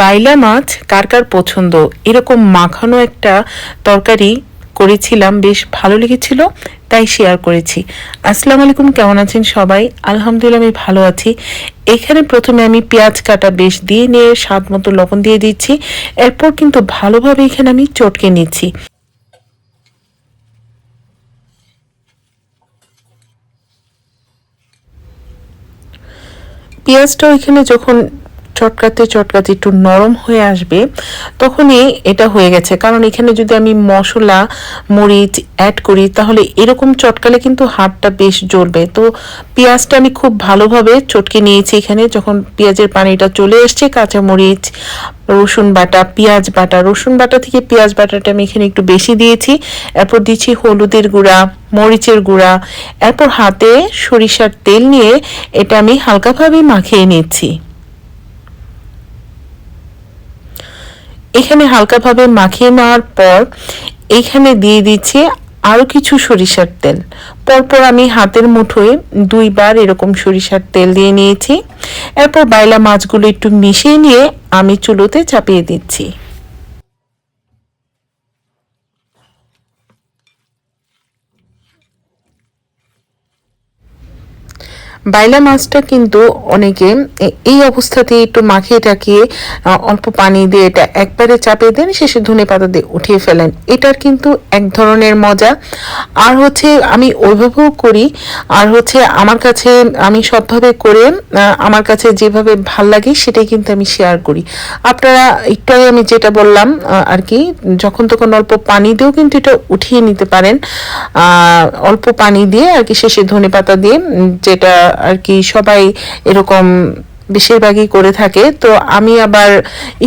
বাইলা মাছ কার কার পছন্দ? এরকম মাখানো একটা তরকারি করেছিলাম, বেশ ভালো লেগেছিল, তাই শেয়ার করেছি। আসসালামু আলাইকুম, কেমন আছেন সবাই? আলহামদুলিল্লাহ, আমি ভালো আছি। এখানে প্রথমে আমি পেঁয়াজ কাটা বেশ দিয়ে নিয়ে স্বাদ মতো লবণ দিয়ে দিচ্ছি। এরপর কিন্তু ভালোভাবে এখানে আমি চটকে নিচ্ছি। পেঁয়াজটাও এখানে যখন চটকাতে চটকাতে একটু নরম হয়ে আসবে, তখনই এটা হয়ে গেছে। কারণ এখানে যদি আমি মশলা, মরিচ অ্যাড করি, তাহলে এরকম চটকালে কিন্তু হাতটা বেশ জ্বলবে। তো পেঁয়াজটা আমি খুব ভালোভাবে চটকে নিয়েছি এখানে। যখন পেঁয়াজের পানিটা চলে এসছে, কাঁচা মরিচ, রসুন বাটা, পেঁয়াজ বাটা, রসুন বাটা থেকে পেঁয়াজ বাটাটা আমি এখানে একটু বেশি দিয়েছি। এরপর দিচ্ছি হলুদের গুঁড়া, মরিচের গুঁড়া। এরপর হাতে সরিষার তেল নিয়ে এটা আমি হালকাভাবে মাখিয়ে নিচ্ছি। এখানে হালকাভাবে মাখিয়ে নেওয়ার পর এখানে দিয়ে দিচ্ছি আরও কিছু সরিষার তেল। পরপর আমি হাতের মুঠোয় দুইবার এরকম সরিষার তেল দিয়ে নিয়েছি। এরপর বাইলা মাছগুলো একটু মিশিয়ে নিয়ে আমি চুলোতে চাপিয়ে দিচ্ছি। বাইলা মাছটা কিন্তু অনেকে এই অবস্থাতে একটু মাখিয়ে টাকিয়ে অল্প পানি দিয়ে এটা একবারে চাপিয়ে দেন, শেষে ধনে পাতা দিয়ে উঠিয়ে ফেলেন। এটার কিন্তু এক ধরনের মজা। আর হচ্ছে আমি ওইভাবেও করি। আর হচ্ছে আমার কাছে আমি সবভাবে করে আমার কাছে যেভাবে ভালো লাগে সেটাই কিন্তু আমি শেয়ার করি। আপনারা একটু আগে আমি যেটা বললাম আর কি, যখন তখন অল্প পানি দিয়েও কিন্তু এটা উঠিয়ে নিতে পারেন। অল্প পানি দিয়ে আর কি শেষে ধনে পাতা দিয়ে যেটা আর কি সবাই এরকম বেশিরভাগই করে থাকে। তো আমি আবার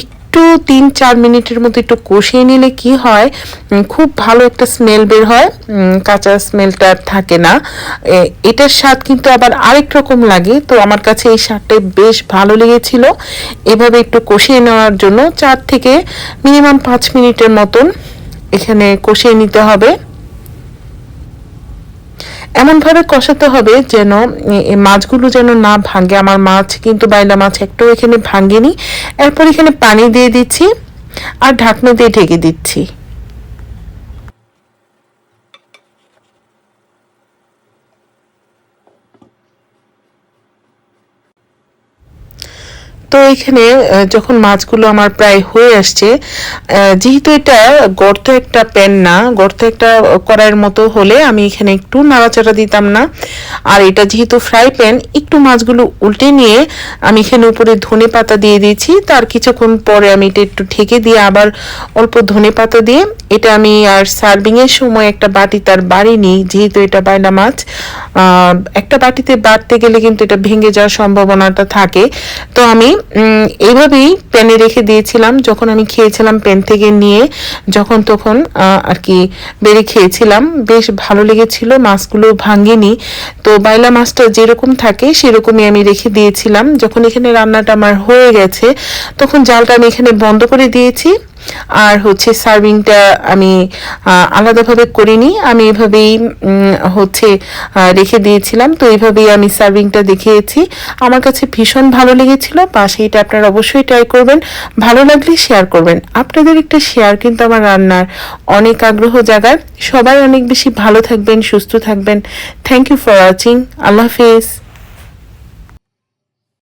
একটু তিন চার মিনিটের মতো একটু কষিয়ে নিলে কি হয় খুব ভালো একটা স্মেল বের হয়। কাঁচা স্মেলটা থাকে না। এটার স্বাদ কিন্তু আবার আরেক রকম লাগে। তো আমার কাছে এই স্বাদটাই বেশ ভালো লেগেছিল। এভাবে একটু কষিয়ে নেওয়ার জন্য চার থেকে মিনিমাম পাঁচ মিনিটের মতন এখানে কষিয়ে নিতে হবে। এমনভাবে কষাতে হবে যেন মাছগুলো যেন না ভাঙে। আমার মাছ কিন্তু বাইলা মাছ একটু এখানে ভাঙেনি। এরপর এখানে পানি দিয়ে দিচ্ছি আর ঢাকনা দিয়ে ঢেকে দিচ্ছি। তো এখানে যখন মাছগুলো আমার প্রায় হয়ে আসছে যেহেতু এটা গর্ত একটা প্যান না, গর্ত একটা কড়াইয়ের মতো হলে আমি এখানে একটু নাড়াচাড়া দিতাম না। আর এটা যেহেতু ফ্রাই প্যান, একটু মাছগুলো উল্টে নিয়ে আমি এখানে উপরে ধনে পাতা দিয়ে দিয়েছি। তার কিছুক্ষণ পরে আমি এটা একটু ঢেকে দিয়ে আবার অল্প ধনে পাতা দিয়ে এটা আমি আর সার্ভিংয়ের সময় একটা বাটি তার বাড়ি নিই, যেহেতু এটা বাইলা মাছ। একটা বাটিতে বাড়তে গেলে কিন্তু এটা ভেঙে যাওয়ার সম্ভাবনাটা থাকে। তো আমি এইভাবেই প্যানে রেখে দিয়েছিলাম। যখন আমি খেয়েছিলাম প্যান থেকে নিয়ে, যখন তখন আর কি বেড়ে খেয়েছিলাম, বেশ ভালো লেগেছিল, মাছগুলো ভাঙেনি। তো বাইলা মাছটা যেরকম থাকে, সেরকমই আমি রেখে দিয়েছিলাম। যখন এখানে রান্নাটা আমার হয়ে গেছে, তখন জালটা আমি এখানে বন্ধ করে দিয়েছি। আর হচ্ছে সার্ভিংটা আমি আলাদাভাবে করিনি। আমি এভাবেই হচ্ছে রেখে দিয়েছিলাম। তো এইভাবেই আমি সার্ভিংটা দেখিয়েছি। আমার কাছে ভীষণ ভালো লেগেছিল। পাশে এটা আপনারা অবশ্যই ট্রাই করবেন। ভালো লাগলে শেয়ার করবেন। আপনাদের একটা শেয়ার কিন্তু আমার রান্নার অনেক আগ্রহ জাগার সবাই অনেক বেশি ভালো থাকবেন, সুস্থ থাকবেন। থ্যাংক ইউ ফর ওয়াচিং আল্লাহ হাফিজ।